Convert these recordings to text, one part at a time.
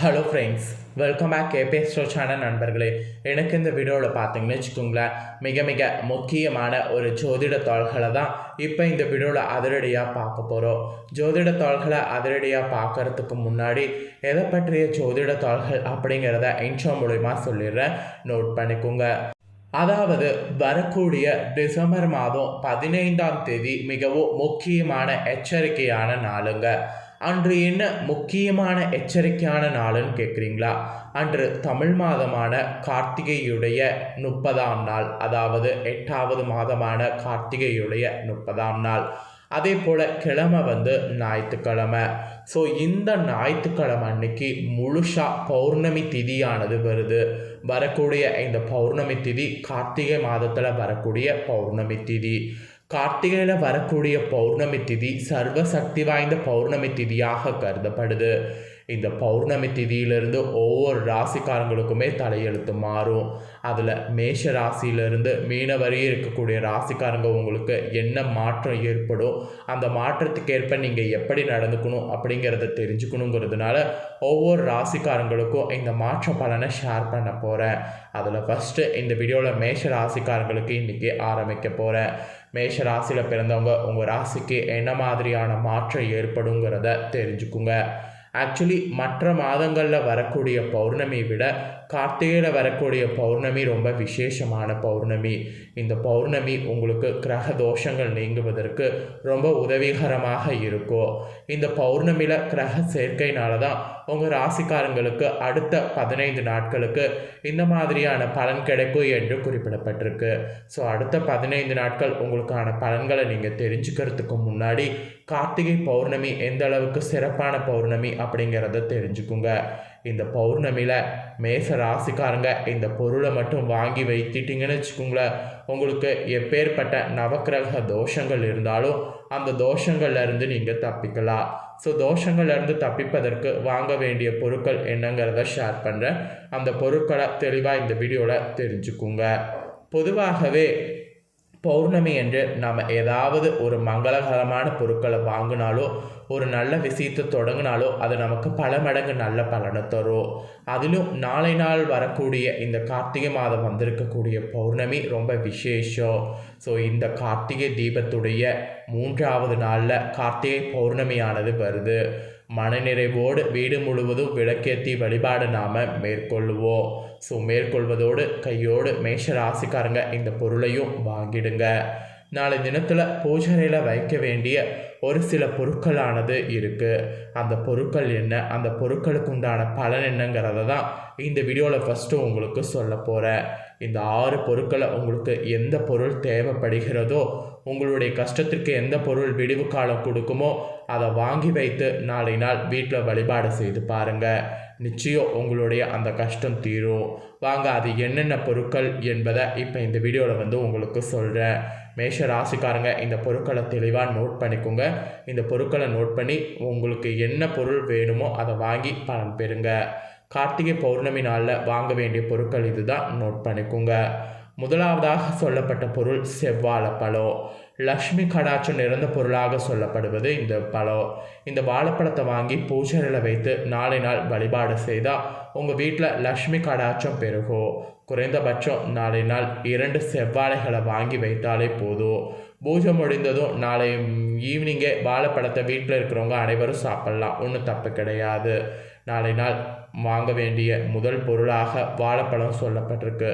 Hello friends welcome back KPS ஸ்டோ channel நண்பர்களே. எனக்கு இந்த வீடியோவில் பார்த்தீங்கன்னு வச்சுக்கோங்களேன் மிக மிக முக்கியமான ஒரு ஜோதிட தாள்களை தான் இப்போ இந்த வீடியோவில் அதிரடியாக பார்க்க போகிறோம் ஜோதிட தாள்களை அதிரடியாக பார்க்கறதுக்கு முன்னாடி எதை பற்றிய ஜோதிட தாள்கள் அப்படிங்கிறத இன்ஷோ மூலிமா சொல்லிடுறேன். நோட் பண்ணிக்கோங்க. அதாவது வரக்கூடிய டிசம்பர் மாதம் பதினைந்தாம் தேதி மிகவும் முக்கியமான எச்சரிக்கையான நாளுங்க. அன்று என்ன முக்கியமான எச்சரிக்கையான நாளுன்னு கேட்குறீங்களா அன்று தமிழ் மாதமான கார்த்திகையுடைய முப்பதாம் நாள் அதாவது எட்டாவது மாதமான கார்த்திகையுடைய முப்பதாம் நாள். அதே போல் கிழமை வந்து ஞாயிற்றுக்கிழமை. ஸோ இந்த ஞாயிற்றுக்கிழமை அன்னைக்கு முழுசாக பௌர்ணமி திதியானது வருது. வரக்கூடிய இந்த பௌர்ணமி திதி கார்த்திகை மாதத்தில் வரக்கூடிய பௌர்ணமி திதி. கார்த்திகையில் வரக்கூடிய பௌர்ணமி திதி சர்வ சக்தி வாய்ந்த பௌர்ணமி திதியாக கருதப்படுது. இந்த பௌர்ணமி திதியிலிருந்து ஒவ்வொரு ராசிக்காரங்களுக்குமே தலையெழுத்து மாறும். அதில் மேஷ ராசியிலிருந்து மீன வரையும் இருக்கக்கூடிய ராசிக்காரங்க உங்களுக்கு என்ன மாற்றம் ஏற்படும் அந்த மாற்றத்துக்கேற்ப நீங்கள் எப்படி நடந்துக்கணும் அப்படிங்கிறத தெரிஞ்சுக்கணுங்கிறதுனால ஒவ்வொரு ராசிக்காரங்களுக்கும் இந்த மாற்ற பலனை ஷேர் பண்ண போகிறேன் அதில் ஃபஸ்ட்டு இந்த வீடியோவில் மேஷ ராசிக்காரங்களுக்கு இன்றைக்கி ஆரம்பிக்க போகிறேன் மேஷ ராசியில் பிறந்தவங்க உங்கள் ராசிக்கு என்ன மாதிரியான மாற்றம் ஏற்படுங்கிறத தெரிஞ்சுக்குங்க. ஆக்சுவலி மற்ற மாதங்களில் வரக்கூடிய பௌர்ணமியை விட கார்த்திகையில் வரக்கூடிய பௌர்ணமி ரொம்ப விசேஷமான பௌர்ணமி. இந்த பௌர்ணமி உங்களுக்கு கிரக தோஷங்கள் நீங்குவதற்கு ரொம்ப உதவிகரமாக இருக்கும். இந்த பௌர்ணமியில் கிரக சேர்க்கையினால தான் உங்கள் ராசிக்காரங்களுக்கு அடுத்த பதினைந்து நாட்களுக்கு இந்த மாதிரியான பலன் கிடைக்கும் என்று குறிப்பிடப்பட்டிருக்கு. ஸோ அடுத்த பதினைந்து நாட்கள் உங்களுக்கான பலன்களை நீங்கள் தெரிஞ்சுக்கிறதுக்கு முன்னாடி கார்த்திகை பௌர்ணமி எந்த அளவுக்கு சிறப்பான பௌர்ணமி அப்படிங்கிறத தெரிஞ்சுக்குங்க. இந்த பௌர்ணமியில் மேச ராசிக்காரங்க இந்த பொருளை மட்டும் வாங்கி வைத்திட்டிங்கன்னு வச்சுக்கோங்களேன். உங்களுக்கு எப்பேற்பட்ட நவக்கிரக தோஷங்கள் இருந்தாலும் அந்த தோஷங்கள்லேருந்து நீங்கள் தப்பிக்கலாம். ஸோ தோஷங்கள்லேருந்து தப்பிப்பதற்கு வாங்க வேண்டிய பொருட்கள் என்னங்கிறத ஷேர் பண்ணுறேன் அந்த பொருட்களை தெளிவாக இந்த வீடியோவில் தெரிஞ்சுக்குங்க. பொதுவாகவே பௌர்ணமி என்று நாம் ஏதாவது ஒரு மங்களகரமான பொருட்களை வாங்கினாலோ ஒரு நல்ல விஷயத்தை தொடங்கினாலோ அது நமக்கு பல மடங்கு நல்ல பலனை தரும். அதிலும் நாளை நாள் வரக்கூடிய இந்த கார்த்திகை மாதம் வந்திருக்கக்கூடிய பௌர்ணமி ரொம்ப விசேஷம். ஸோ இந்த கார்த்திகை தீபத்துடைய மூன்றாவது நாளில் கார்த்திகை பௌர்ணமியானது வருது. மனநிறைவோடு வீடு முழுவதும் விளக்கேற்றி வழிபாடு நாம் மேற்கொள்ளுவோம் ஸோ மேற்கொள்வதோடு கையோடு மேஷ ராசிக்காரங்க இந்த பொருளையும் வாங்கிடுங்க. நாளை தினத்தில் பூஜனையில் வைக்க வேண்டிய ஒரு சில பொருட்களானது இருக்குது அந்த பொருட்கள் என்ன? அந்த பொருட்களுக்கு உண்டான பலன் என்னங்கிறத தான் இந்த வீடியோவில் ஃபஸ்ட்டு உங்களுக்கு சொல்ல போகிறேன் இந்த ஆறு பொருட்களை உங்களுக்கு எந்த பொருள் தேவைப்படுகிறதோ உங்களுடைய கஷ்டத்திற்கு எந்த பொருள் விடிவு காலம் கொடுக்குமோ அதை வாங்கி வைத்து நாளை நாள் வீட்டில் வழிபாடு செய்து பாருங்கள் நிச்சயம் உங்களுடைய அந்த கஷ்டம் தீரும். வாங்க அது என்னென்ன பொருட்கள் என்பதை இப்போ இந்த வீடியோவில் வந்து உங்களுக்கு சொல்கிறேன் மேஷ ராசிக்காரங்க இந்த பொருட்களை தெளிவாக நோட் பண்ணிக்கோங்க. இந்த பொருட்களை நோட் பண்ணி உங்களுக்கு என்ன பொருள் வேணுமோ அதை வாங்கி பலன் பெறுங்க. கார்த்திகை பௌர்ணமி நாளில் வாங்க வேண்டிய பொருட்கள் இதுதான் நோட் பண்ணிக்கோங்க. முதலாவதாக சொல்லப்பட்ட பொருள் செவ்வாழை பழம் லக்ஷ்மி கடாட்சம் நிறைந்த பொருளாக சொல்லப்படுவது இந்த பழம் இந்த வாழைப்பழத்தை வாங்கி பூஜையில் வைத்து நாளை நாள் வழிபாடு செய்தால் உங்கள் வீட்டில் லக்ஷ்மி கடாட்சம் பெருகும் குறைந்தபட்சம் நாளை நாள் இரண்டு செவ்வாழைகளை வாங்கி வைத்தாலே போதும் பூஜை முடிந்ததும் நாளை ஈவினிங்கே வாழைப்பழத்தை வீட்டில் இருக்கிறவங்க அனைவரும் சாப்பிட்லாம். ஒன்றும் தப்பு கிடையாது. நாளை நாள் வாங்க வேண்டிய முதல் பொருளாக வாழைப்பழம் சொல்லப்பட்டிருக்கு.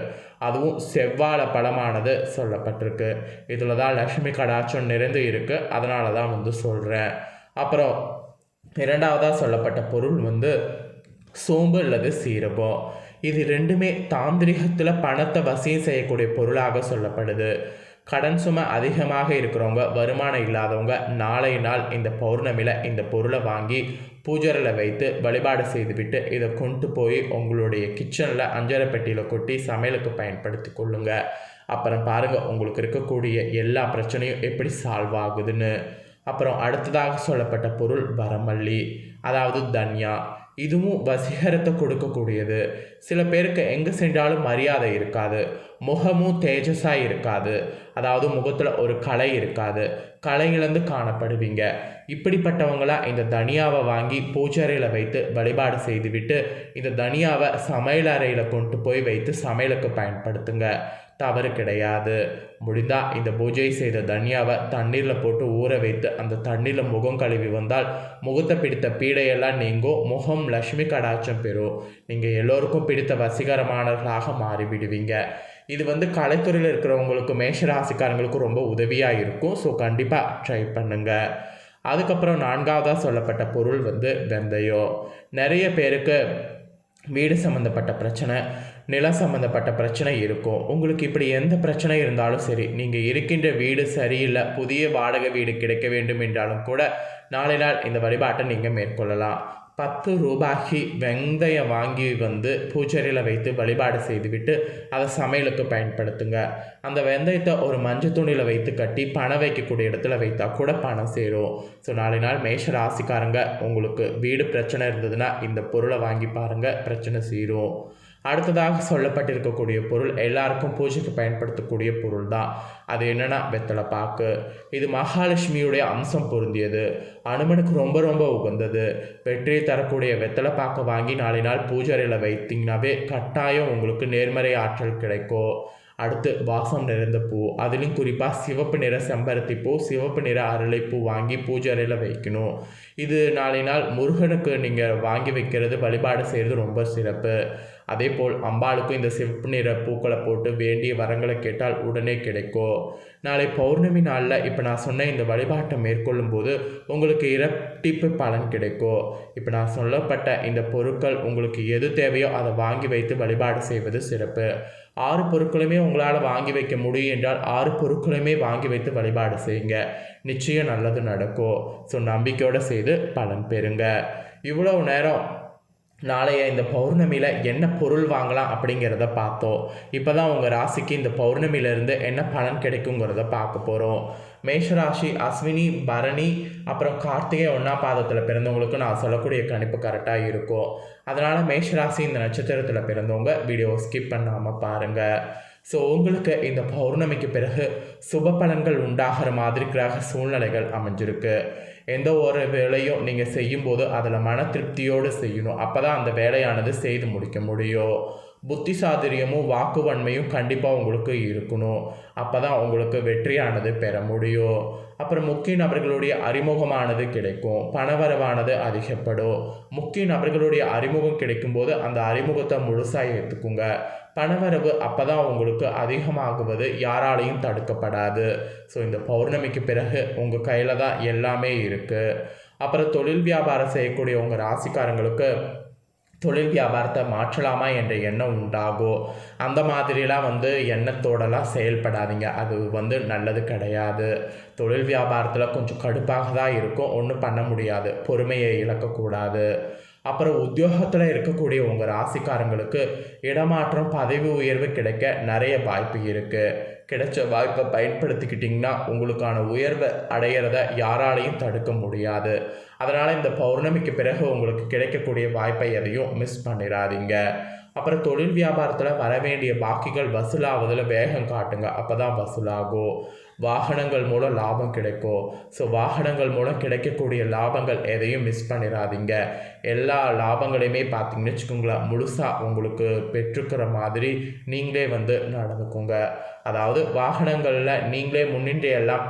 அதுவும் செவ்வாழை பழமானது சொல்லப்பட்டிருக்கு. இதில் தான் லக்ஷ்மி கடாட்சம் நிறைந்து இருக்குது அதனால தான் வந்து சொல்கிறேன் அப்புறம் இரண்டாவதாக சொல்லப்பட்ட பொருள் வந்து சோம்பு அல்லது சீரகம் இது ரெண்டுமே தாந்திரிகத்தில் பணத்தை வசியம் செய்யக்கூடிய பொருளாக சொல்லப்படுது. கடன் சுமை அதிகமாக இருக்கிறவங்க வருமானம் இல்லாதவங்க நாளை நாள் இந்த பௌர்ணமியில் இந்த பொருளை வாங்கி பூஜரில் வைத்து வழிபாடு செய்துவிட்டு இதை கொண்டு போய் உங்களுடைய கிச்சனில் அஞ்சரை பெட்டியில் கொட்டி சமையலுக்கு பயன்படுத்தி கொள்ளுங்க. அப்புறம் பாருங்கள் உங்களுக்கு இருக்கக்கூடிய எல்லா பிரச்சனையும் எப்படி சால்வ் ஆகுதுன்னு. அப்புறம் அடுத்ததாக சொல்லப்பட்ட பொருள் வரமல்லி அதாவது தன்யா. இதுவும் வசீகரத்தை கொடுக்கக்கூடியது. சில பேருக்கு எங்கே சென்றாலும் மரியாதை இருக்காது. முகமும் தேஜஸாக இருக்காது. அதாவது முகத்தில் ஒரு கலை இருக்காது. கலை இழந்து காணப்படுவீங்க. இப்படிப்பட்டவங்களா இந்த தனியாவை வாங்கி பூச்சறையில் வைத்து வழிபாடு செய்துவிட்டு இந்த தனியாவை சமையல் அறையில் கொண்டு போய் வைத்து சமையலுக்கு பயன்படுத்துங்க. தவறு கிடையாது. முடிந்தால் இந்த பூஜை செய்த தனியாவை தண்ணீரில் போட்டு ஊற வைத்து அந்த தண்ணீரில் முகம் கழுவி வந்தால் முகத்தை பிடித்த பீடையெல்லாம் நீங்கும். முகம் லக்ஷ்மி கடாட்சம் பெறும். நீங்கள் எல்லோருக்கும் பிடித்த வசீகரமானவர்களாக மாறிவிடுவீங்க. இது வந்து கலைத்துறையில் இருக்கிறவங்களுக்கு மேஷராசிக்காரங்களுக்கும் ரொம்ப உதவியாக இருக்கும். ஸோ கண்டிப்பாக ட்ரை பண்ணுங்கள் அதுக்கப்புறம் நான்காவதாக சொல்லப்பட்ட பொருள் வந்து வெந்தயம் நிறைய பேருக்கு வீடு சம்மந்தப்பட்ட பிரச்சனை நிலம் சம்மந்தப்பட்ட பிரச்சனை இருக்கும். உங்களுக்கு இப்படி எந்த பிரச்சனை இருந்தாலும் சரி நீங்கள் இருக்கின்ற வீடு சரியில்லை புதிய வாடகை வீடு கிடைக்க வேண்டும் என்றாலும் கூட நாளை நாள் இந்த வழிபாட்டை நீங்கள் மேற்கொள்ளலாம். பத்து ரூபாய்க்கு வெந்தயம் வாங்கி வந்து பூஜையில் வைத்து வழிபாடு செய்துவிட்டு அதை சமையலுக்கு பயன்படுத்துங்க. அந்த வெந்தயத்தை ஒரு மஞ்சள் துணியில் வைத்து கட்டி பணம் வைக்கக்கூடிய இடத்துல வைத்தா கூட பணம் சேரும். ஸோ நாளை நாள் மேஷ ராசிக்காரங்க உங்களுக்கு வீடு பிரச்சனை இருந்ததுன்னா இந்த பொருளை வாங்கி பாருங்கள் பிரச்சனை சீரும். அடுத்ததாக சொல்லப்பட்டிருக்கக்கூடிய பொருள் எல்லாருக்கும் பூஜைக்கு பயன்படுத்தக்கூடிய பொருள் தான் அது என்னென்னா வெத்தலை பாக்கு. இது மகாலட்சுமியுடைய அம்சம் பொருந்தியது. அனுமனுக்கு ரொம்ப ரொம்ப உகந்தது. வெற்றியை தரக்கூடிய வெத்தலை பாக்கை வாங்கி நாளை நாள் பூஜையில் வைத்தீங்கன்னாவே கட்டாயம் உங்களுக்கு நேர்மறை ஆற்றல் கிடைக்கும். அடுத்து வாசம் நிறைந்த பூ. அதுலேயும் குறிப்பாக சிவப்பு நிற செம்பருத்தி பூ சிவப்பு நிற அரளிப்பூ வாங்கி பூஜை அறையில் வைக்கணும். இது நாளை நாள் முருகனுக்கு நீங்கள் வாங்கி வைக்கிறது வழிபாடு செய்கிறது ரொம்ப சிறப்பு. அதே போல் அம்பாளுக்கும் இந்த சிவப்பு நிற பூக்களை போட்டு வேண்டிய வரங்களை கேட்டால் உடனே கிடைக்கும் நாளை பௌர்ணமி நாளில் இப்போ நான் சொன்ன இந்த வழிபாட்டை மேற்கொள்ளும் போது உங்களுக்கு இரட்டிப்பு பலன் கிடைக்கும் இப்போ நான் சொல்லப்பட்ட இந்த பொருட்கள் உங்களுக்கு எது தேவையோ அதை வாங்கி வைத்து வழிபாடு செய்வது சிறப்பு. ஆறு பொருட்களுமே உங்களால் வாங்கி வைக்க முடியும் என்றால் ஆறு பொருட்களுமே வாங்கி வைத்து வழிபாடு செய்யுங்க. நிச்சயம் நல்லது நடக்கும் ஸோ நம்பிக்கையோடு செய்து பலன் பெறுங்க. இவ்வளவு நேரம் நாளைய இந்த பௌர்ணமியில் என்ன பொருள் வாங்கலாம் அப்படிங்கிறத பார்த்தோம். இப்போ தான் உங்கள் ராசிக்கு இந்த பௌர்ணமியிலேருந்து என்ன பலன் கிடைக்குங்கிறத பார்க்க போகிறோம் மேஷராசி அஸ்வினி பரணி அப்புறம் கார்த்திகை ஒன்றா பாதத்தில் பிறந்தவங்களுக்கு நான் சொல்லக்கூடிய கணிப்பு கரெக்டாக இருக்கும். அதனால் மேஷராசி இந்த நட்சத்திரத்தில் பிறந்தவங்க வீடியோ ஸ்கிப் பண்ணாமல் பாருங்கள் ஸோ உங்களுக்கு இந்த பௌர்ணமிக்கு பிறகு சுப பலன்கள் உண்டாகிற மாதிரி கிரக சூழ்நிலைகள் அமைஞ்சிருக்கு. எந்த ஒரு வேலையும் நீங்கள் செய்யும்போது அதில் மன திருப்தியோடு செய்யணும். அப்போ தான் அந்த வேலையானது செய்து முடிக்க முடியும். புத்தி சாதுரியமும் வாக்குவன்மையும் கண்டிப்பாக உங்களுக்கு இருக்கணும். அப்போ தான் உங்களுக்கு வெற்றியானது பெற முடியும். அப்புறம் முக்கிய நபர்களுடைய அறிமுகமானது கிடைக்கும். பணவரவானது அதிகப்படும். முக்கிய நபர்களுடைய அறிமுகம் கிடைக்கும்போது அந்த அறிமுகத்தை முழுசாக ஏற்றுக்குங்க பணவரவு அப்போ தான் உங்களுக்கு அதிகமாகுவது யாராலையும் தடுக்கப்படாது. ஸோ இந்த பௌர்ணமிக்கு பிறகு உங்கள் கையில் தான் எல்லாமே இருக்குது அப்புறம் தொழில் வியாபாரம் செய்யக்கூடிய உங்கள் ராசிக்காரங்களுக்கு தொழில் வியாபாரத்தை மாற்றலாமா என்ற எண்ணம் உண்டாகும் அந்த மாதிரிலாம் வந்து எண்ணத்தோடலாம் செயல்படாதீங்க. அது வந்து நல்லது கிடையாது. தொழில் வியாபாரத்தில் கொஞ்சம் கடுப்பாக தான் இருக்கும். ஒன்றும் பண்ண முடியாது. பொறுமையை இழக்கக்கூடாது. அப்புறம் உத்தியோகத்தில் இருக்கக்கூடிய உங்கள் ராசிக்காரங்களுக்கு இடமாற்றம் பதவி உயர்வு கிடைக்க நிறைய வாய்ப்பு இருக்குது கிடைச்ச வாய்ப்பை பயன்படுத்திக்கிட்டிங்கன்னா உங்களுக்கான உயர்வை அடையிறத யாராலையும் தடுக்க முடியாது. அதனால் இந்த பௌர்ணமிக்கு பிறகு உங்களுக்கு கிடைக்கக்கூடிய வாய்ப்பை எதையும் மிஸ் பண்ணிடாதீங்க. அப்புறம் தொழில் வியாபாரத்தில் வர வேண்டிய பாக்கிகள் வசூலாவதில் வேகம் காட்டுங்க. அப்போ தான் வசூலாகும். வாகனங்கள் மூலம் லாபம் கிடைக்கும் ஸோ வாகனங்கள் மூலம் கிடைக்கக்கூடிய லாபங்கள் எதையும் மிஸ் பண்ணிடாதீங்க எல்லா லாபங்களையுமே பார்த்தீங்கன்னு வச்சுக்கோங்களேன் முழுசாக உங்களுக்கு பெற்றுக்கிற மாதிரி நீங்களே வந்து நடந்துக்கோங்க. அதாவது வாகனங்களில் நீங்களே முன்னின்று எல்லாம்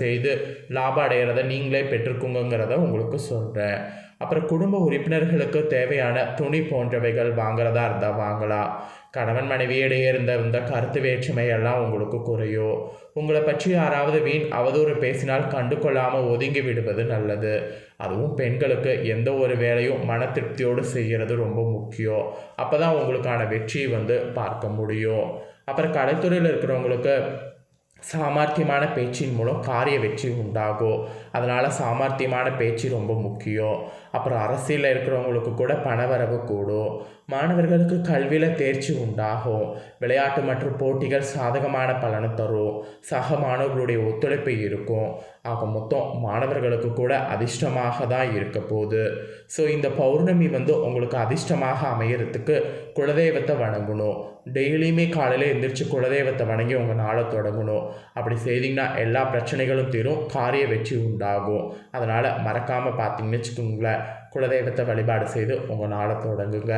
செய்து லாபம் அடைகிறத நீங்களே பெற்றுக்கோங்கிறத உங்களுக்கு சொல்கிறேன் அப்புறம் குடும்ப உறுப்பினர்களுக்கு தேவையான துணி போன்றவைகள் வாங்குறதா இருந்தால் வாங்கலாம் கணவன் மனைவியிடையே இருந்த இந்த கருத்து வேற்றுமை எல்லாம் உங்களுக்கு குறையும் உங்களை பற்றி யாராவது வீண் அவதூறு பேசினால் கண்டு கொள்ளாமல் ஒதுங்கி விடுவது நல்லது. அதுவும் பெண்களுக்கு எந்த ஒரு வேலையும் மன திருப்தியோடு செய்கிறது ரொம்ப முக்கியம் அப்போ தான் உங்களுக்கான வெற்றியை வந்து பார்க்க முடியும். அப்புறம் கலைத்துறையில் இருக்கிறவங்களுக்கு சாமர்த்தியமான பேச்சின் மூலம் காரிய வெற்றி உண்டாகும் அதனால் சாமர்த்தியமான பேச்சு ரொம்ப முக்கியம் அப்புறம் அரசியலில் இருக்கிறவங்களுக்கு கூட பணவரவு கூடும் மாணவர்களுக்கு கல்வியில் தேர்ச்சி உண்டாகும் விளையாட்டு மற்றும் போட்டிகள் சாதகமான பலனை தரும் சக மாணவர்களுடைய ஒத்துழைப்பு இருக்கும் ஆக மொத்தம் மாணவர்களுக்கு கூட அதிர்ஷ்டமாக தான் இருக்க போகுது. ஸோ இந்த பௌர்ணமி வந்து உங்களுக்கு அதிர்ஷ்டமாக அமையறதுக்கு குலதெய்வத்தை வணங்கணும். டெய்லியுமே காலையில் எந்திரிச்சு குலதெய்வத்தை வணங்கி உங்கள் நாளை தொடங்கணும். அப்படி செய்தீங்கன்னா எல்லா பிரச்சனைகளும் தீரும் காரிய வெற்றி உண்டாகும். அதனால் மறக்காமல் பார்த்தீங்கன்னு வச்சுக்கோங்களேன் குலதெய்வத்தை வழிபாடு செய்து உங்கள் நாளை தொடங்குங்க.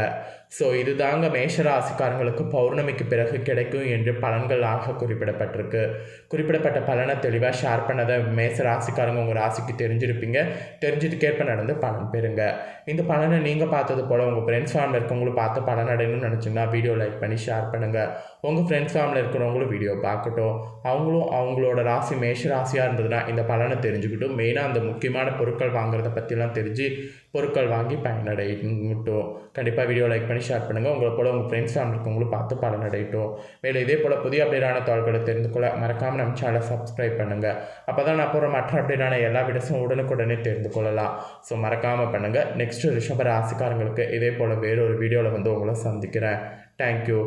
ஸோ இதுதாங்க மேஷராசிக்காரங்களுக்கு பௌர்ணமிக்கு பிறகு கிடைக்கும் என்று பலன்களாக குறிப்பிடப்பட்டிருக்கு. குறிப்பிடப்பட்ட பலனை தெளிவாக ஷேர் பண்ணதை மேச ராசிக்காரங்க உங்கள் ராசிக்கு தெரிஞ்சிருப்பீங்க. தெரிஞ்சதுக்கேற்ப நடந்து பலன் பெறுங்க. இந்த பலனை நீங்கள் பார்த்தது போல் உங்கள் ஃப்ரெண்ட்ஸ் ஃபேமிலி இருக்கவங்களும் பார்த்து பலன் அடையணும்னு நினச்சிங்கன்னா வீடியோ லைக் பண்ணி ஷேர் பண்ணுங்கள் உங்கள் ஃப்ரெண்ட்ஸ் ஃபேமிலி இருக்கிறவங்களும் வீடியோ பார்க்கட்டும். அவங்களும் அவங்களோட ராசி மேஷ ராசியாக இருந்ததுன்னா இந்த பலனை தெரிஞ்சுக்கிட்டும் மெயினாக அந்த முக்கியமான பொருட்கள் வாங்குறத பற்றிலாம் தெரிஞ்சு பொருட்கள் வாங்கி பயனடையட்டும். கண்டிப்பாக வீடியோ லைக் பண்ணி ஷேர் பண்ணுங்கள் உங்களை போல் உங்கள் ஃப்ரெண்ட்ஸ் ஃபேமிலி இருக்கவங்களும் பார்த்து பலனடையட்டும். மேலும் இதே போல் புதிய அப்டேட்டான தகவல்களை தெரிந்து கொள்ள மறக்காமல் நம்ம சேனலை சப்ஸ்கிரைப் பண்ணுங்கள் அப்போ தான் நான் போகிற மற்ற அப்டேட்டான எல்லா வீடியோஸும் உடனுக்குடனே தெரிந்து கொள்ளலாம். ஸோ மறக்காமல் பண்ணுங்கள் நெக்ஸ்ட்டு ரிஷப ராசிக்காரங்களுக்கு இதே போல் வேறொரு வீடியோவில் வந்து உங்களை சந்திக்கிறேன். தேங்க்யூ